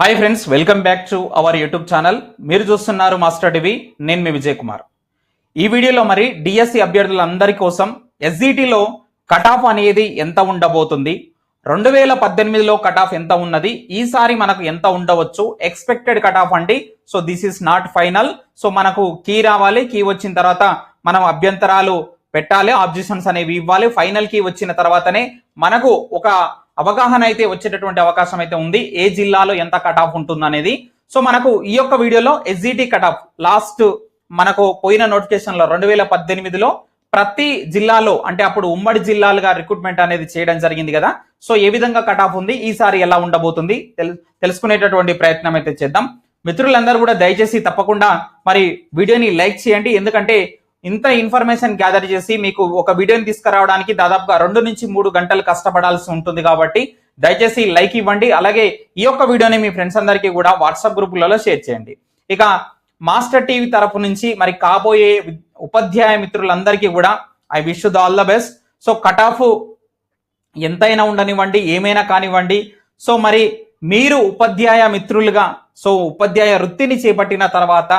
Hi friends welcome back to our YouTube channel మీరు చూస్తున్నారు master TV నేను మీ విజయ్ కుమార్ ఈ వీడియోలో మరి డిఎస్సి అభ్యర్థులందరి కోసం ఎస్జిటిలో కట్ ఆఫ్ అనేది ఎంత ఉండబోతుంది? రెండు వేల పద్దెనిమిదిలో కట్ ఆఫ్ ఎంత ఉన్నది? ఈసారి మనకు ఎంత ఉండవచ్చు? ఎక్స్పెక్టెడ్ కట్ ఆఫ్ అండి. So this is not final so మనకు కీ రావాలి. కీ వచ్చిన తర్వాత మనం అభ్యంతరాలు పెట్టాలి. ఆబ్జెక్షన్స్ అనేవి ఇవ్వాలి. ఫైనల్ కీ వచ్చిన తర్వాతనే మనకు ఒక అవగాహన అయితే వచ్చేటటువంటి అవకాశం అయితే ఉంది. ఏ జిల్లాలో ఎంత కట్ ఆఫ్ ఉంటుందనేది. సో మనకు ఈ యొక్క వీడియోలో ఎస్జిటి కట్ ఆఫ్ లాస్ట్ మనకు పోయిన నోటిఫికేషన్లో రెండు వేల పద్దెనిమిదిలో ప్రతి జిల్లాలో అంటే అప్పుడు ఉమ్మడి జిల్లాలుగా రిక్రూట్మెంట్ అనేది చేయడం జరిగింది కదా. సో ఏ విధంగా కట్ ఆఫ్ ఉంది? ఈసారి ఎలా ఉండబోతుంది? తెలు- తెలుసుకునేటటువంటి ప్రయత్నం అయితే చేద్దాం. మిత్రులందరూ కూడా దయచేసి తప్పకుండా మరి వీడియోని లైక్ చేయండి. ఎందుకంటే ఇంత ఇన్ఫర్మేషన్ గ్యాదర్ చేసి మీకు ఒక వీడియోని తీసుకురావడానికి దాదాపుగా రెండు నుంచి మూడు గంటలు కష్టపడాల్సి ఉంటుంది కాబట్టి దయచేసి లైక్ ఇవ్వండి. అలాగే ఈ యొక్క వీడియోని మీ ఫ్రెండ్స్ అందరికీ కూడా వాట్సాప్ గ్రూపులలో షేర్ చేయండి. ఇక మాస్టర్ టీవీ తరపు నుంచి మరి కాబోయే ఉపాధ్యాయ మిత్రులందరికీ కూడా I wish the all the best so cut off ఎంతైనా ఉండనివ్వండి ఏమైనా కానివ్వండి. సో మరి మీరు ఉపాధ్యాయ మిత్రులుగా సో ఉపాధ్యాయ వృత్తిని చేపట్టిన తర్వాత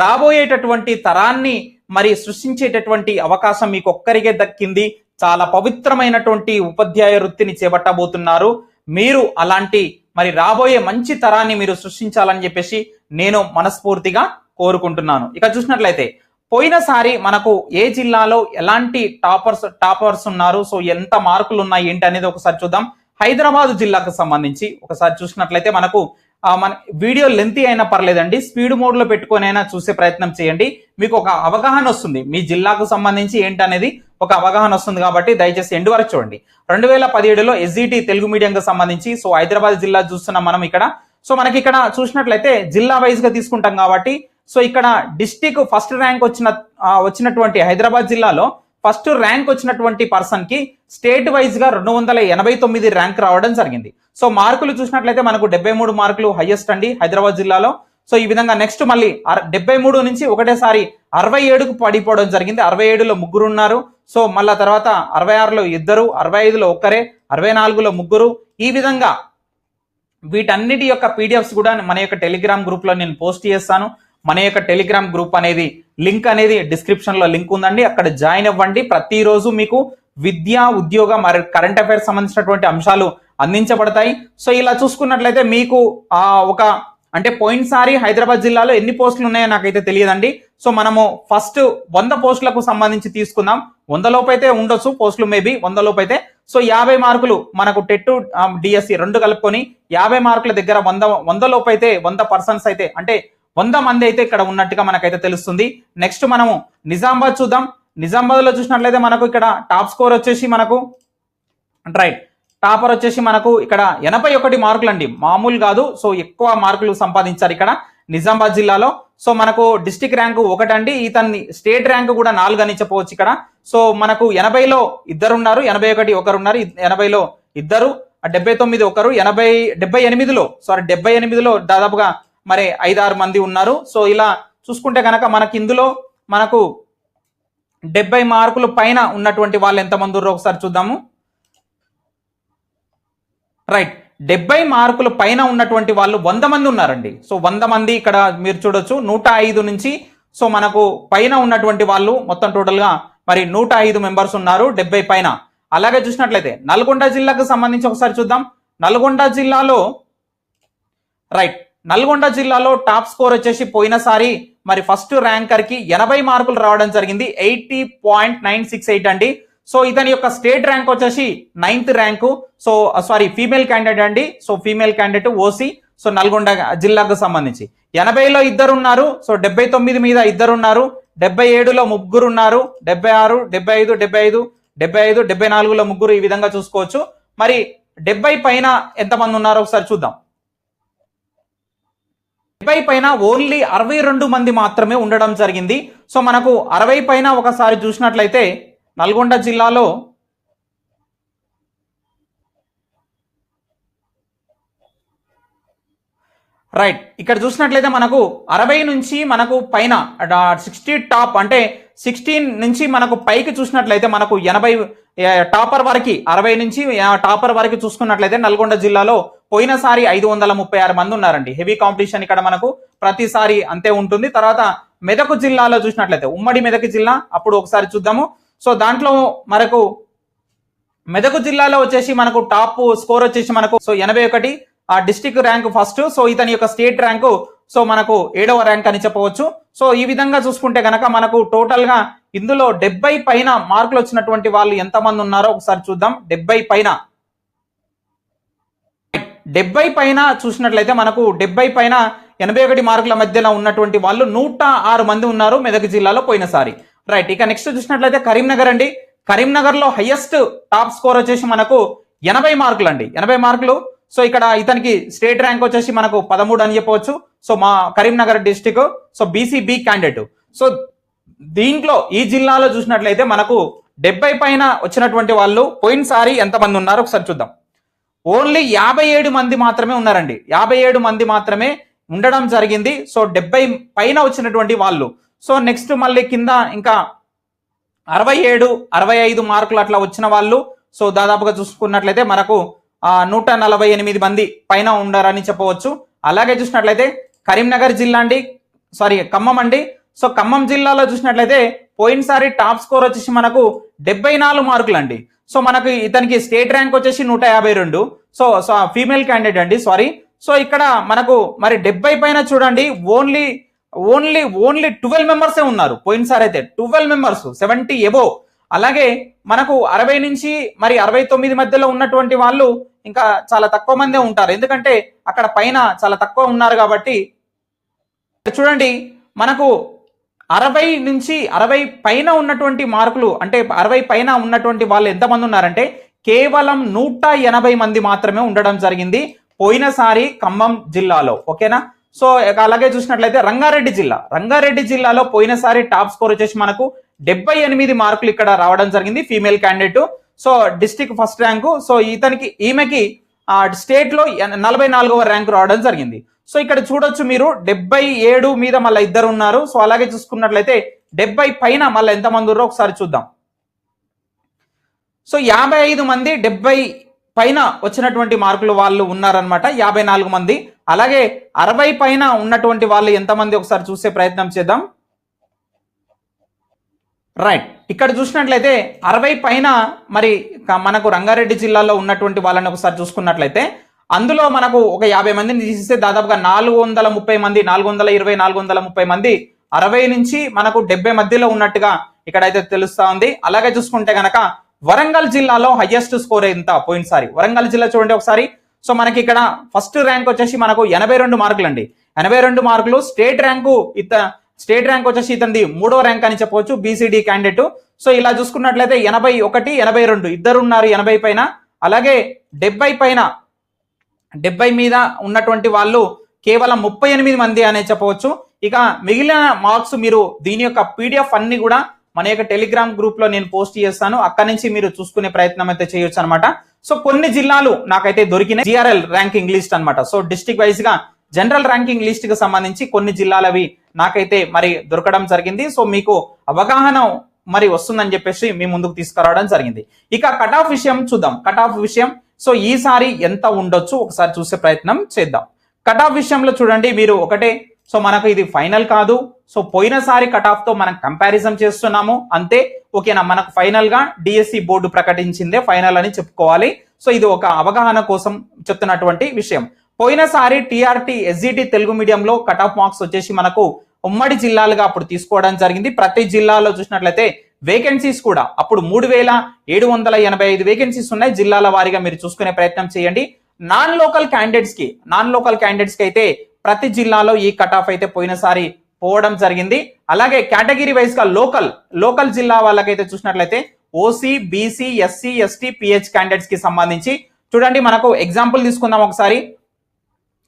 రాబోయేటటువంటి తరాన్ని మరి సృష్టించేటటువంటి అవకాశం మీకు ఒక్కరికే దక్కింది. చాలా పవిత్రమైనటువంటి ఉపాధ్యాయ వృత్తిని చేపట్టబోతున్నారు. మీరు అలాంటి మరి రాబోయే మంచి తరాన్ని మీరు సృష్టించాలని చెప్పేసి నేను మనస్ఫూర్తిగా కోరుకుంటున్నాను. ఇక చూసినట్లయితే పోయినసారి మనకు ఏ జిల్లాలో ఎలాంటి టాపర్స్ టాపర్స్ ఉన్నారు? సో ఎంత మార్కులు ఉన్నాయి ఏంటి అనేది ఒకసారి చూద్దాం. హైదరాబాద్ జిల్లాకు సంబంధించి ఒకసారి చూసినట్లయితే మనకు మన వీడియో లెంతీ అయినా పర్లేదండి. స్పీడ్ మోడ్లో పెట్టుకొని అయినా చూసే ప్రయత్నం చేయండి. మీకు ఒక అవగాహన వస్తుంది. మీ జిల్లాకు సంబంధించి ఏంటనేది ఒక అవగాహన వస్తుంది కాబట్టి దయచేసి ఎండు వరకు చూడండి. రెండు వేల పదిహేడులో ఎస్జిటి తెలుగు మీడియంకి సంబంధించి సో హైదరాబాద్ జిల్లా చూస్తున్నాం మనం ఇక్కడ. సో మనకి ఇక్కడ చూసినట్లయితే జిల్లా వైజ్గా తీసుకుంటాం కాబట్టి సో ఇక్కడ డిస్టిక్ ఫస్ట్ ర్యాంక్ వచ్చిన వచ్చినటువంటి హైదరాబాద్ జిల్లాలో ఫస్ట్ ర్యాంక్ వచ్చినటువంటి పర్సన్కి స్టేట్ వైజ్గా రెండు వందల ఎనభై తొమ్మిది ర్యాంక్ రావడం జరిగింది. సో మార్కులు చూసినట్లయితే మనకు డెబ్బై మూడు మార్కులు హైయెస్ట్ అండి హైదరాబాద్ జిల్లాలో. సో ఈ విధంగా నెక్స్ట్ మళ్ళీ డెబ్బై మూడు నుంచి ఒకటేసారి అరవై ఏడుకు పడిపోవడం జరిగింది. అరవై ఏడులో ముగ్గురు ఉన్నారు. సో మళ్ళా తర్వాత అరవై ఆరులో ఇద్దరు అరవై ఐదులో ఒక్కరే అరవై నాలుగులో ముగ్గురు. ఈ విధంగా వీటన్నిటి యొక్క పీడిఎఫ్స్ కూడా మన యొక్క టెలిగ్రామ్ గ్రూప్లో నేను పోస్ట్ చేస్తాను. మన యొక్క టెలిగ్రామ్ గ్రూప్ అనేది లింక్ అనేది డిస్క్రిప్షన్లో లింక్ ఉందండి. అక్కడ జాయిన్ అవ్వండి. ప్రతిరోజు మీకు విద్య ఉద్యోగ మరి కరెంట్ అఫైర్స్ సంబంధించినటువంటి అంశాలు అందించబడతాయి. సో ఇలా చూసుకున్నట్లయితే మీకు ఒక అంటే పోయినసారి హైదరాబాద్ జిల్లాలో ఎన్ని పోస్టులు ఉన్నాయో నాకైతే తెలియదండి. సో మనము ఫస్ట్ వంద పోస్టులకు సంబంధించి తీసుకుందాం. వంద లోపైతే అయితే ఉండొచ్చు పోస్టులు మేబీ వంద లోపైతే. అయితే సో యాభై మార్కులు మనకు టెట్ డిఎస్సి రెండు కలుపుకొని యాభై మార్కుల దగ్గర వంద వంద లోపైతే అయితే వంద పర్సన్స్ అయితే అంటే వంద మంది అయితే ఇక్కడ ఉన్నట్టుగా మనకైతే తెలుస్తుంది. నెక్స్ట్ మనము నిజామాబాద్ చూద్దాం. నిజామాబాద్లో చూసినట్లయితే మనకు ఇక్కడ టాప్ స్కోర్ వచ్చేసి మనకు రైట్ టాపర్ వచ్చేసి మనకు ఇక్కడ ఎనభై ఒకటి మార్కులు అండి. మామూలు కాదు. సో ఎక్కువ మార్కులు సంపాదించారు ఇక్కడ నిజామాబాద్ జిల్లాలో. సో మనకు డిస్టిక్ ర్యాంకు ఒకటండి ఇతన్ని స్టేట్ ర్యాంకు కూడా నాలుగు అని చెప్పవచ్చు ఇక్కడ. సో మనకు ఎనభైలో ఇద్దరు ఉన్నారు. ఎనభై ఒకటి ఒకరు ఉన్నారు. ఎనభైలో ఇద్దరు. డెబ్బై తొమ్మిది ఒకరు. ఎనభై డెబ్బై ఎనిమిదిలో సారీ డెబ్బై ఎనిమిదిలో దాదాపుగా మరి ఐదారు మంది ఉన్నారు. సో ఇలా చూసుకుంటే కనుక మనకి ఇందులో మనకు డెబ్బై మార్కులు పైన ఉన్నటువంటి వాళ్ళు ఎంతమంది ఉన్నారో ఒకసారి చూద్దాము. రైట్. డెబ్బై మార్కుల పైన ఉన్నటువంటి వాళ్ళు వంద మంది ఉన్నారండి. సో వంద మంది ఇక్కడ మీరు చూడొచ్చు. నూట ఐదు నుంచి సో మనకు పైన ఉన్నటువంటి వాళ్ళు మొత్తం టోటల్గా మరి నూట ఐదు మెంబర్స్ ఉన్నారు డెబ్బై పైన. అలాగే చూసినట్లయితే నల్గొండ జిల్లాకు సంబంధించి ఒకసారి చూద్దాం. నల్గొండ జిల్లాలో రైట్. నల్గొండ జిల్లాలో టాప్ స్కోర్ వచ్చేసి పోయినసారి మరి ఫస్ట్ ర్యాంకర్కి ఎనభై మార్కులు రావడం జరిగింది. Eighty point nine six eight అండి. సో ఇతని యొక్క స్టేట్ ర్యాంక్ వచ్చేసి ninth rank. So sorry female candidate అండి. So female candidate OC so. Nalgonda జిల్లాకు సంబంధించి. ఎనభైలో ఇద్దరు ఉన్నారు సో డెబ్బై తొమ్మిది మీద ఇద్దరు ఉన్నారు డెబ్బై ఏడులో ముగ్గురు ఉన్నారు డెబ్బై ఆరు డెబ్బై ఐదు డెబ్బై ఐదు డెబ్బై ఐదు డెబ్బై నాలుగులో ముగ్గురు ఈ విధంగా చూసుకోవచ్చు. మరి డెబ్బై పైన ఎంతమంది ఉన్నారో ఒకసారి చూద్దాం. ఇరవై పైన ఓన్లీ అరవై రెండు మంది మాత్రమే ఉండడం జరిగింది. సో మనకు అరవై పైన ఒకసారి చూసినట్లయితే నల్గొండ జిల్లాలో రైట్ ఇక్కడ చూసినట్లయితే మనకు అరవై నుంచి మనకు పైన సిక్స్టీ టాప్ అంటే సిక్స్టీన్ నుంచి మనకు పైకి చూసినట్లయితే మనకు ఎనభై టాపర్ వరకు అరవై నుంచి టాపర్ వరకు చూసుకున్నట్లయితే నల్గొండ జిల్లాలో పోయినసారి ఐదు వందల ముప్పై ఆరు మంది ఉన్నారండి. హెవీ కాంపిటీషన్ ఇక్కడ మనకు ప్రతిసారి అంతే ఉంటుంది. తర్వాత మెదక్ జిల్లాలో చూసినట్లయితే ఉమ్మడి మెదక్ జిల్లా అప్పుడు ఒకసారి చూద్దాము. సో దాంట్లో మనకు మెదక్ జిల్లాలో వచ్చేసి మనకు టాప్ స్కోర్ వచ్చేసి మనకు సో ఎనభై ఒకటి ఆ డిస్టిక్ ర్యాంక్ ఫస్ట్. సో ఇతని యొక్క స్టేట్ ర్యాంకు సో మనకు ఏడవ ర్యాంక్ అని చెప్పవచ్చు. సో ఈ విధంగా చూసుకుంటే గనక మనకు టోటల్గా ఇందులో డెబ్బై పైన మార్కులు వచ్చినటువంటి వాళ్ళు ఎంతమంది ఉన్నారో ఒకసారి చూద్దాం. డెబ్బై పైన. డెబ్బై పైన చూసినట్లయితే మనకు డెబ్బై పైన ఎనభై ఒకటి మార్కుల మధ్యలో ఉన్నటువంటి వాళ్ళు నూట ఆరు మంది ఉన్నారు మెదక్ జిల్లాలో పోయినసారి. రైట్ ఇక నెక్స్ట్ చూసినట్లయితే కరీంనగర్ అండి. కరీంనగర్లో హైయెస్ట్ టాప్ స్కోర్ వచ్చేసి మనకు ఎనభై మార్కులు అండి. ఎనభై మార్కులు. సో ఇక్కడ ఇతనికి స్టేట్ ర్యాంక్ వచ్చేసి మనకు పదమూడు అని చెప్పవచ్చు. సో మా Karimnagar district so BCB candidate so దీంట్లో ఈ జిల్లాలో చూసినట్లయితే మనకు డెబ్బై పైన వచ్చినటువంటి వాళ్ళు పోయినసారి ఎంతమంది ఉన్నారు ఒకసారి చూద్దాం. ఓన్లీ యాభై ఏడు మంది మాత్రమే ఉన్నారండి. యాభై ఏడు మంది మాత్రమే ఉండడం జరిగింది. సో డెబ్బై పైన వచ్చినటువంటి వాళ్ళు. సో నెక్స్ట్ మళ్ళీ కింద ఇంకా అరవై ఏడు అరవై ఐదు మార్కులు అట్లా వచ్చిన వాళ్ళు. సో దాదాపుగా చూసుకున్నట్లయితే మనకు నూట నలభై ఎనిమిది మంది పైన ఉండారని చెప్పవచ్చు. అలాగే చూసినట్లయితే కరీంనగర్ జిల్లా అండి. సారీ ఖమ్మం అండి. సో ఖమ్మం జిల్లాలో చూసినట్లయితే పోయినసారి టాప్ స్కోర్ వచ్చేసి మనకు డెబ్బై నాలుగు మార్కులు అండి. సో మనకు ఇతనికి స్టేట్ ర్యాంక్ వచ్చేసి నూట యాభై రెండు. సో సో ఫీమేల్ క్యాండిడేట్ అండి సారీ. సో ఇక్కడ మనకు మరి డెబ్బై పైన చూడండి ఓన్లీ ఓన్లీ ఓన్లీ ట్వెల్వ్ మెంబర్సే ఉన్నారు. పోయినసారి అయితే ట్వెల్వ్ మెంబర్స్ సెవెంటీ ఎబో అలాగే మనకు అరవై నుంచి మరి అరవై తొమ్మిది మధ్యలో ఉన్నటువంటి వాళ్ళు ఇంకా చాలా తక్కువ మందే ఉంటారు. ఎందుకంటే అక్కడ పైన చాలా తక్కువ ఉన్నారు కాబట్టి చూడండి మనకు అరవై నుంచి అరవై పైన ఉన్నటువంటి మార్కులు అంటే అరవై పైన ఉన్నటువంటి వాళ్ళు ఎంతమంది ఉన్నారంటే కేవలం నూట ఎనభై మంది మాత్రమే ఉండడం జరిగింది పోయినసారి ఖమ్మం జిల్లాలో ఓకేనా? సో ఇక అలాగే చూసినట్లయితే రంగారెడ్డి జిల్లా రంగారెడ్డి జిల్లాలో పోయినసారి టాప్ స్కోర్ వచ్చేసి మనకు డెబ్బై ఎనిమిది మార్కులు ఇక్కడ రావడం జరిగింది female candidate. So district first rank so ఇతనికి ఈమెకి ఆ నలభై నాలుగవ ర్యాంక్ రావడం జరిగింది. సో ఇక్కడ చూడొచ్చు మీరు డెబ్బై ఏడు మీద మళ్ళీ ఇద్దరు ఉన్నారు సో అలాగే చూసుకున్నట్లయితే డెబ్బై పైన మళ్ళీ ఎంతమంది ఉన్నారో ఒకసారి చూద్దాం. సో యాభై ఐదు మంది డెబ్బై పైన వచ్చినటువంటి మార్కులు వాళ్ళు ఉన్నారనమాట యాభై నాలుగు మంది. అలాగే అరవై పైన ఉన్నటువంటి వాళ్ళు ఎంతమంది ఒకసారి చూసే ప్రయత్నం చేద్దాం. రైట్. ఇక్కడ చూసినట్లయితే అరవై పైన మరి మనకు రంగారెడ్డి జిల్లాలో ఉన్నటువంటి వాళ్ళని ఒకసారి చూసుకున్నట్లయితే అందులో మనకు ఒక యాభై మందిని తీసిస్తే దాదాపుగా నాలుగు వందల ముప్పై మంది నాలుగు వందల ఇరవై నాలుగు వందల ముప్పై మంది అరవై నుంచి మనకు డెబ్బై మధ్యలో ఉన్నట్టుగా ఇక్కడైతే తెలుస్తా ఉంది. అలాగే చూసుకుంటే గనక వరంగల్ జిల్లాలో హయ్యెస్ట్ స్కోర్ ఎంత? పోయినసారి వరంగల్ జిల్లా చూడండి ఒకసారి. సో మనకి ఇక్కడ ఫస్ట్ ర్యాంక్ వచ్చేసి మనకు ఎనభై రెండు మార్కులు అండి ఎనభై రెండు మార్కులు స్టేట్ ర్యాంకు ఇత స్టేట్ ర్యాంక్ వచ్చేసి ఇతనిది మూడో ర్యాంక్ అని చెప్పవచ్చు బీసీడీ క్యాండిడేట్ సో ఇలా చూసుకున్నట్లయితే ఎనభై ఒకటి ఎనభై రెండు ఇద్దరు ఉన్నారు ఎనభై పైన. అలాగే డెబ్బై పైన డెబ్బై మీద ఉన్నటువంటి వాళ్ళు కేవలం ముప్పై ఎనిమిది మంది అనే చెప్పవచ్చు. ఇక మిగిలిన మార్క్స్ మీరు దీని యొక్క పీడిఎఫ్ అన్ని కూడా మన యొక్క టెలిగ్రామ్ గ్రూప్లో నేను పోస్ట్ చేస్తాను. అక్కడి నుంచి మీరు చూసుకునే ప్రయత్నం అయితే చేయొచ్చు అనమాట సో కొన్ని జిల్లాలు నాకైతే దొరికిన జిఆర్ఎల్ ర్యాంకింగ్ లిస్ట్ అన్నమాట. సో డిస్టిక్ వైజ్గా జనరల్ ర్యాంకింగ్ లిస్ట్కి సంబంధించి కొన్ని జిల్లాలవి నాకైతే మరి దొరకడం జరిగింది. సో మీకు అవగాహన మరి వస్తుందని చెప్పేసి మీ ముందుకు తీసుకురావడం జరిగింది. ఇక కట్ ఆఫ్ విషయం చూద్దాం. కట్ ఆఫ్ విషయం సో ఈసారి ఎంత ఉండొచ్చు? ఒకసారి చూసే ప్రయత్నం చేద్దాం. కట్ ఆఫ్ విషయంలో చూడండి మీరు ఒకటే. సో మనకు ఇది ఫైనల్ కాదు. సో పోయినసారి కట్ ఆఫ్తో మనం కంపారిజన్ చేస్తున్నాము. అంతే. ఓకేనా? మనకు ఫైనల్గా డిఎస్సి బోర్డు ప్రకటించిందే ఫైనల్ అని చెప్పుకోవాలి. సో ఇది ఒక అవగాహన కోసం చెప్తున్నటువంటి విషయం. పోయినసారి టీఆర్టీ ఎస్జిటి తెలుగు మీడియంలో కట్ ఆఫ్ మార్క్స్ వచ్చేసి మనకు ఉమ్మడి జిల్లాలుగా అప్పుడు తీసుకోవడం జరిగింది. ప్రతి జిల్లాలో చూసినట్లయితే వేకెన్సీస్ కూడా. అప్పుడు మూడు వేల ఏడు వందల ఎనభై ఐదు వేకెన్సీస్ ఉన్నాయి. జిల్లాల వారీగా మీరు చూసుకునే ప్రయత్నం చేయండి. నాన్ లోకల్ క్యాండిడేట్స్కి నాన్ లోకల్ క్యాండిడేట్స్కి అయితే ప్రతి జిల్లాలో ఈ కట్ ఆఫ్ అయితే పోయినసారి పోవడం జరిగింది. అలాగే కేటగిరీ వైజ్గా లోకల్ లోకల్ జిల్లా వాళ్ళకైతే చూసినట్లయితే OC BC SC ST PH క్యాండిడేట్స్కి సంబంధించి చూడండి మనకు ఎగ్జాంపుల్ తీసుకుందాం ఒకసారి.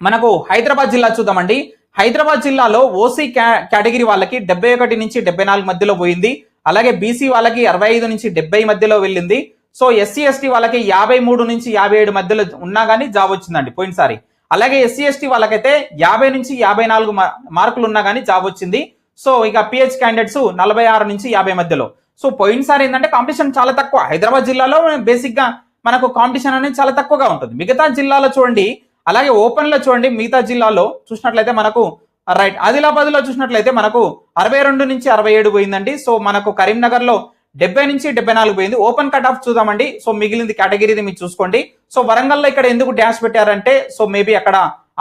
మనకు హైదరాబాద్ జిల్లా చూద్దామండి. హైదరాబాద్ జిల్లాలో ఓసీ కేటగిరీ వాళ్ళకి డెబ్బై ఒకటి నుంచి డెబ్బై నాలుగు మధ్యలో పోయింది. అలాగే బీసీ వాళ్ళకి అరవై ఐదు నుంచి డెబ్బై మధ్యలో వెళ్ళింది. సో ఎస్సీ ఎస్టీ వాళ్ళకి యాభై మూడు నుంచి యాభై ఏడు మధ్యలో ఉన్నా కానీ జాబ్ వచ్చిందండి పోయినసారి అలాగే ఎస్సీ ఎస్టీ వాళ్ళకైతే యాభై నుంచి యాభై నాలుగు మా- మార్కులు ఉన్నా కానీ జాబ్ వచ్చింది. సో ఇక పిహెచ్ క్యాండిడేట్స్ నలభై ఆరు నుంచి యాభై మధ్యలో. సో పోయినసారి ఏంటంటే కాంపిటీషన్ చాలా తక్కువ. హైదరాబాద్ జిల్లాలో బేసిక్గా మనకు కాంపిటీషన్ అనేది చాలా తక్కువగా ఉంటుంది. మిగతా జిల్లాలో చూడండి అలాగే ఓపెన్లో చూడండి మిగతా జిల్లాలో చూసినట్లయితే మనకు రైట్ ఆదిలాబాద్లో చూసినట్లయితే మనకు అరవై రెండు నుంచి అరవై ఏడు పోయిందండి. సో మనకు కరీంనగర్లో డెబ్బై నుంచి డెబ్బై నాలుగు పోయింది. ఓపెన్ కట్ ఆఫ్ చూద్దామండి. సో మిగిలింది కేటగిరీది మీరు చూసుకోండి. సో వరంగల్లో ఇక్కడ ఎందుకు డాష్ పెట్టారంటే సో మేబీ అక్కడ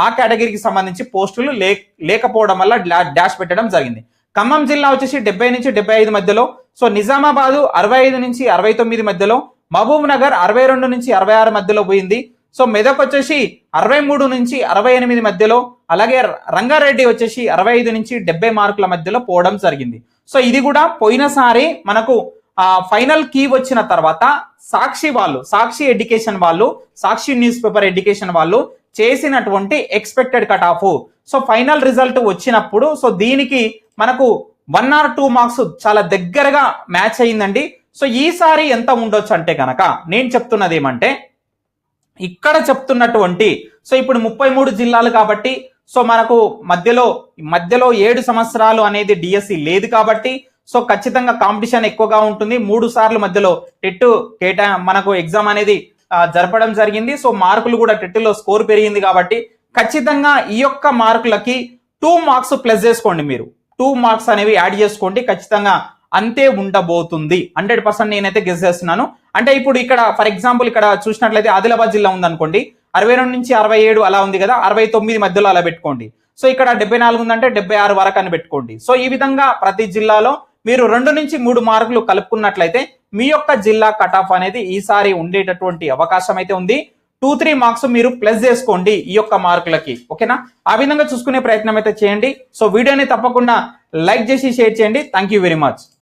ఆ కేటగిరీకి సంబంధించి పోస్టులు లే లేకపోవడం వల్ల డ్యాష్ డాష్ పెట్టడం జరిగింది. ఖమ్మం జిల్లా వచ్చేసి డెబ్బై నుంచి డెబ్బై ఐదు మధ్యలో. సో నిజామాబాద్ అరవై ఐదు నుంచి అరవై తొమ్మిది మధ్యలో. మహబూబ్ నగర్ అరవై రెండు నుంచి అరవై ఆరు మధ్యలో పోయింది. సో మెదక్ వచ్చేసి అరవై మూడు నుంచి అరవై ఎనిమిది మధ్యలో అలాగే రంగారెడ్డి వచ్చేసి అరవై ఐదు నుంచి డెబ్బై మార్కుల మధ్యలో పోవడం జరిగింది. సో ఇది కూడా పోయినసారి మనకు ఫైనల్ కీ వచ్చిన తర్వాత సాక్షి వాళ్ళు సాక్షి ఎడ్యుకేషన్ వాళ్ళు సాక్షి న్యూస్ పేపర్ ఎడ్యుకేషన్ వాళ్ళు చేసినటువంటి expected cut off. So final result వచ్చినప్పుడు సో దీనికి మనకు వన్ ఆర్ టూ మార్క్స్ చాలా దగ్గరగా మ్యాచ్ అయిందండి. సో ఈసారి ఎంత ఉండొచ్చు అంటే కనుక నేను చెప్తున్నది ఏమంటే ఇక్కడ చెప్తున్నటువంటి సో ఇప్పుడు ముప్పై మూడు జిల్లాలు కాబట్టి సో మనకు మధ్యలో మధ్యలో ఏడు సంవత్సరాలు అనేది డిఎస్సి లేదు కాబట్టి సో ఖచ్చితంగా కాంపిటీషన్ ఎక్కువగా ఉంటుంది. మూడు సార్లు మధ్యలో టెట్ కేటా మనకు ఎగ్జామ్ అనేది జరపడం జరిగింది. సో మార్కులు కూడా టెట్లో స్కోర్ పెరిగింది కాబట్టి ఖచ్చితంగా ఈ యొక్క మార్కులకి టూ మార్క్స్ ప్లస్ చేసుకోండి మీరు. టూ మార్క్స్ అనేవి యాడ్ చేసుకోండి. ఖచ్చితంగా అంతే ఉండబోతుంది. హండ్రెడ్ పర్సెంట్ నేనైతే గెస్ చేస్తున్నాను. అంటే ఇప్పుడు ఇక్కడ ఫర్ ఎగ్జాంపుల్ ఇక్కడ చూసినట్లయితే ఆదిలాబాద్ జిల్లా ఉందనుకోండి. అరవై రెండు నుంచి అరవై ఏడు అలా ఉంది కదా అరవై తొమ్మిది మధ్యలో అలా పెట్టుకోండి. సో ఇక్కడ డెబ్బై నాలుగు ఉందంటే డెబ్బై ఆరు వరకు అని పెట్టుకోండి. సో ఈ విధంగా ప్రతి జిల్లాలో మీరు రెండు నుంచి మూడు మార్కులు కలుపుకున్నట్లయితే మీ యొక్క జిల్లా కట్ ఆఫ్ అనేది ఈసారి ఉండేటటువంటి అవకాశం అయితే ఉంది. టూ త్రీ మార్క్స్ మీరు ప్లస్ చేసుకోండి ఈ యొక్క మార్కులకి. ఓకేనా? ఆ విధంగా చూసుకునే ప్రయత్నం అయితే చేయండి. సో వీడియోని తప్పకుండా లైక్ చేసి షేర్ చేయండి. Thank you very much